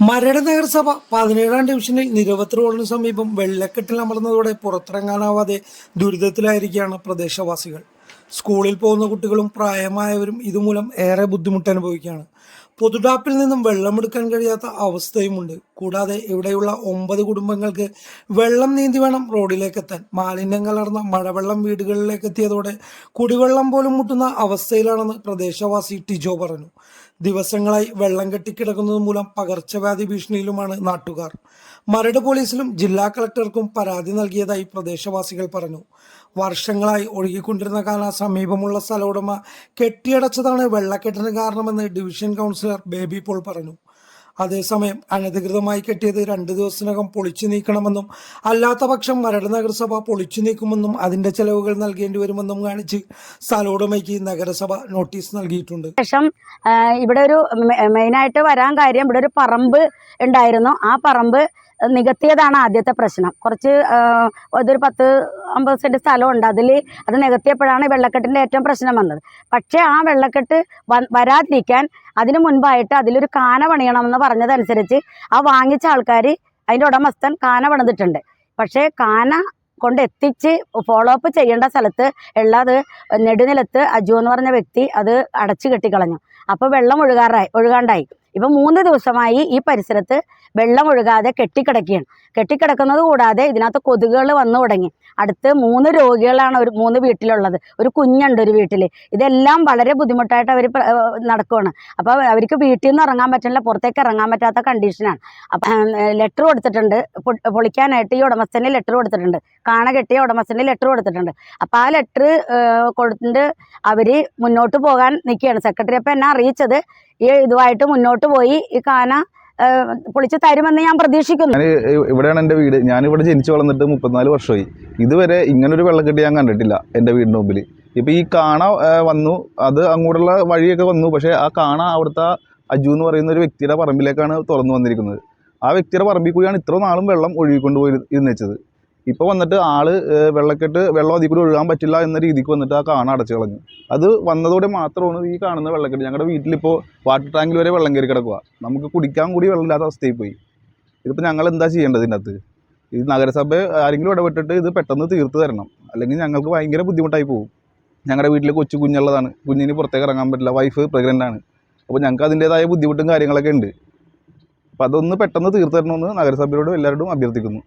മരട് നഗരസഭ പതിനേഴാം ഡിവിഷനിൽ നിരവധി റോഡിന് സമീപം വെള്ളക്കെട്ടിൽ അമർന്നതോടെ പുറത്തിറങ്ങാനാവാതെ ദുരിതത്തിലായിരിക്കുകയാണ് പ്രദേശവാസികൾ. സ്കൂളിൽ പോകുന്ന കുട്ടികളും പ്രായമായവരും ഇതുമൂലം ഏറെ ബുദ്ധിമുട്ട് അനുഭവിക്കുകയാണ്. പൊതുടാപ്പിൽ നിന്നും വെള്ളമെടുക്കാൻ കഴിയാത്ത അവസ്ഥയുമുണ്ട്. കൂടാതെ ഇവിടെയുള്ള ഒമ്പത് കുടുംബങ്ങൾക്ക് വെള്ളം നീന്തി വേണം റോഡിലേക്ക് എത്താൻ മാലിന്യം കലർന്ന മഴവെള്ളം വീടുകളിലേക്ക് എത്തിയതോടെ കുടിവെള്ളം പോലും മുട്ടുന്ന അവസ്ഥയിലാണെന്ന് പ്രദേശവാസി ടിജോ പറഞ്ഞു. ദിവസങ്ങളായി വെള്ളം കെട്ടിക്കിടക്കുന്നത് മൂലം പകർച്ചവ്യാധി ഭീഷണിയിലുമാണ് നാട്ടുകാർ. മരട് പോലീസിലും ജില്ലാ കളക്ടർക്കും പരാതി നൽകിയതായി പ്രദേശവാസികൾ പറഞ്ഞു. വർഷങ്ങളായി ഒഴുകിക്കൊണ്ടിരുന്ന കാല സമീപമുള്ള സ്ഥലോടമ കെട്ടിയടച്ചതാണ് വെള്ളക്കെട്ടിന് കാരണമെന്ന് ഡിവിഷൻ ബേബി പോൾ പറഞ്ഞു. അതേസമയം അനധികൃതമായി കെട്ടിയത് രണ്ട് ദിവസത്തിനകം പൊളിച്ചു നീക്കണമെന്നും അല്ലാത്ത പക്ഷം മരട് നഗരസഭ പൊളിച്ചു നീക്കുമെന്നും അതിന്റെ ചെലവുകൾ നൽകേണ്ടി വരുമെന്നും കാണിച്ച് സ്ഥലോടമയ്ക്ക് നഗരസഭ നോട്ടീസ് നൽകിയിട്ടുണ്ട്. ശേഷം ഇവിടെ ഒരു മെയിനായിട്ട് വരാൻ കാര്യം ഇവിടെ ഒരു പറമ്പ് ഉണ്ടായിരുന്നു. ആ പറമ്പ് നികത്തിയതാണ് ആദ്യത്തെ പ്രശ്നം. കുറച്ച് ഇതൊരു പത്ത് അമ്പത് സെന്റ് സ്ഥലമുണ്ട്. അതിൽ അത് നികത്തിയപ്പോഴാണ് വെള്ളക്കെട്ടിന്റെ ഏറ്റവും പ്രശ്നം വന്നത്. പക്ഷേ ആ വെള്ളക്കെട്ട് വരാതിരിക്കാൻ അതിന് മുൻപായിട്ട് അതിലൊരു കാന പണിയണമെന്ന് പറഞ്ഞതനുസരിച്ച് ആ വാങ്ങിച്ച ആൾക്കാർ അതിന്റെ ഉടമസ്ഥൻ കാന പണിതിട്ടുണ്ട്. പക്ഷേ കാന കൊണ്ട് എത്തിച്ച് ഫോളോ അപ്പ് ചെയ്യേണ്ട സ്ഥലത്ത് ഉള്ളത് നെടുനിലത്ത് അജു എന്ന് പറഞ്ഞ വ്യക്തി അത് അടച്ചു കെട്ടിക്കളഞ്ഞു. അപ്പോൾ വെള്ളം ഒഴുകാറായി ഒഴുകാണ്ടായി. ഇപ്പം മൂന്ന് ദിവസമായി ഈ പരിസരത്ത് വെള്ളം ഒഴുകാതെ കെട്ടിക്കിടക്കുകയാണ്. കെട്ടിക്കിടക്കുന്നത് കൂടാതെ ഇതിനകത്ത് കൊതുകുകൾ വന്നു തുടങ്ങി. അടുത്ത് മൂന്ന് രോഗികളാണ് ഒരു മൂന്ന് വീട്ടിലുള്ളത്. ഒരു കുഞ്ഞുണ്ട് ഒരു വീട്ടിൽ ഇതെല്ലാം വളരെ ബുദ്ധിമുട്ടായിട്ട് അവർ നടക്കുവാണ്. അപ്പോൾ അവർക്ക് വീട്ടിൽ നിന്ന് ഇറങ്ങാൻ പറ്റില്ല പുറത്തേക്ക് ഇറങ്ങാൻ പറ്റാത്ത കണ്ടീഷനാണ്. അപ്പം ലെറ്റർ കൊടുത്തിട്ടുണ്ട്. പൊളിക്കാനായിട്ട് ഈ ഉടമസ്ഥന് ലെറ്റർ കൊടുത്തിട്ടുണ്ട്. കാണ കെട്ടിയ ഉടമസ്ഥന് ലെറ്റർ കൊടുത്തിട്ടുണ്ട്. അപ്പോൾ ആ ലെറ്റർ കൊടുത്തിട്ട് അവർ മുന്നോട്ട് പോകാൻ നിൽക്കുകയാണ്. സെക്രട്ടറി അപ്പം എന്നെ അറിയിച്ചത് ഈ ഇതുമായിട്ട് മുന്നോട്ട് പോയി ഈ കാന പൊളിച്ച് തരുമെന്ന് ഞാൻ പ്രതീക്ഷിക്കുന്നു. ഇവിടെയാണ് എന്റെ വീട്. ഞാൻ ഇവിടെ ജനിച്ചു വളർന്നിട്ട് മുപ്പത്തിനാല് വർഷമായി. ഇതുവരെ ഇങ്ങനൊരു വെള്ളക്കെട്ട് ഞാൻ കണ്ടിട്ടില്ല എന്റെ വീടിന്റെ മുമ്പിൽ ഇപ്പൊ ഈ കാണ വന്നു. അത് അങ്ങോട്ടുള്ള വഴിയൊക്കെ വന്നു. പക്ഷേ ആ കാണ അവിടുത്തെ അജു എന്ന് പറയുന്ന ഒരു വ്യക്തിയുടെ പറമ്പിലേക്കാണ് തുറന്നു വന്നിരിക്കുന്നത്. ആ വ്യക്തിയുടെ പറമ്പിൽ കൂടിയാണ് ഇത്ര നാളും വെള്ളം ഒഴുകിക്കൊണ്ട് പോയി വെച്ചത്. ഇപ്പോൾ വന്നിട്ട് ആൾ വെള്ളക്കെട്ട് വെള്ളം അതിൽ കൂടി ഒഴുകാൻ പറ്റില്ല എന്ന രീതിക്ക് വന്നിട്ട് ആ കാണ അടച്ചു കളഞ്ഞു. അത് വന്നതോടെ മാത്രമാണ് ഈ കാണുന്ന വെള്ളക്കെട്ട്. ഞങ്ങളുടെ വീട്ടിലിപ്പോൾ വാട്ടർ ടാങ്കിൽ വരെ വെള്ളം കയറി കിടക്കുക നമുക്ക് കുടിക്കാൻ കൂടി വെള്ളമില്ലാത്ത അവസ്ഥയിൽ പോയി. ഇതിപ്പോൾ ഞങ്ങൾ എന്താ ചെയ്യേണ്ടത് ഇതിനകത്ത്? ഈ നഗരസഭ ആരെങ്കിലും ഇടപെട്ടിട്ട് ഇത് പെട്ടെന്ന് തീർത്ത് തരണം. അല്ലെങ്കിൽ ഞങ്ങൾക്ക് ഭയങ്കര ബുദ്ധിമുട്ടായി പോകും. ഞങ്ങളുടെ വീട്ടിൽ കൊച്ചു കുഞ്ഞുള്ളതാണ്. കുഞ്ഞിന് പുറത്തേക്ക് ഇറങ്ങാൻ പറ്റില്ല. വൈഫ് പ്രഗ്നന്റ് ആണ്. അപ്പോൾ ഞങ്ങൾക്ക് അതിന്റേതായ ബുദ്ധിമുട്ടും കാര്യങ്ങളൊക്കെ ഉണ്ട്. അപ്പോൾ അതൊന്ന് പെട്ടെന്ന് തീർത്തു തരണമെന്ന് നഗരസഭയോട് എല്ലാവരോടും അഭ്യർത്ഥിക്കുന്നു.